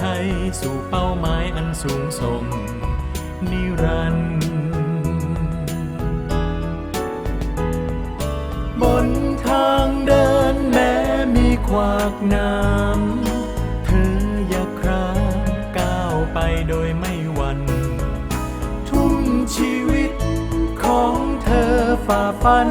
ชัยสู่เป้าหมายอันสูงส่งนิรันดร์บนทางเดินแม้มีขวากน้ำเธออย่าคราก้าวไปโดยไม่หวั่นทุ่มชีวิตของเธอฝ่าฟัน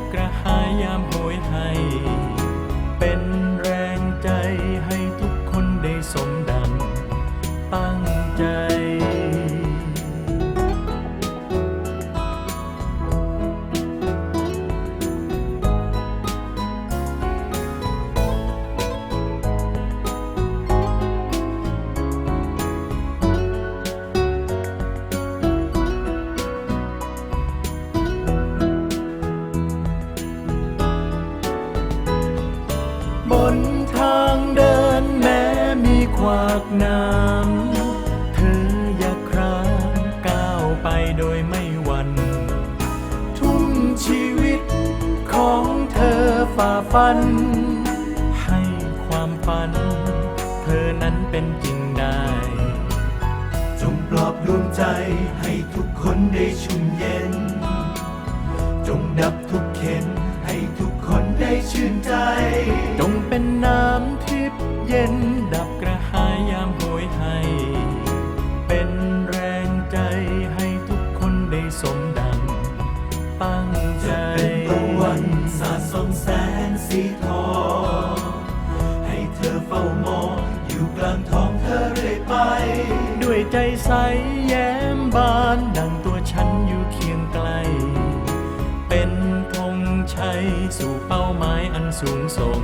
วากน้ำ เธออย่าครางก้าวไปโดยไม่หวัน่น ทุ่มชีวิตของเธอฝ่าฟัน ให้ความฝัน เธอนั้นเป็นจริงได้ จงปลอบดวงใจให้ทุกคนได้ชุ่มเย็น จงดับทุกเข็นให้ทุกคนได้ชื่นใจ จงเป็นน้ำทิพย์เย็น สาดส่องแสงสีทองให้เธอเฝ้ามองอยู่กลางท้องเธอเรื่อยไป ด้วยใจใสแย้มบานดังตัวฉันอยู่เคียงไกล เป็นธงชัยสู่เป้าหมายอันสูงส่ง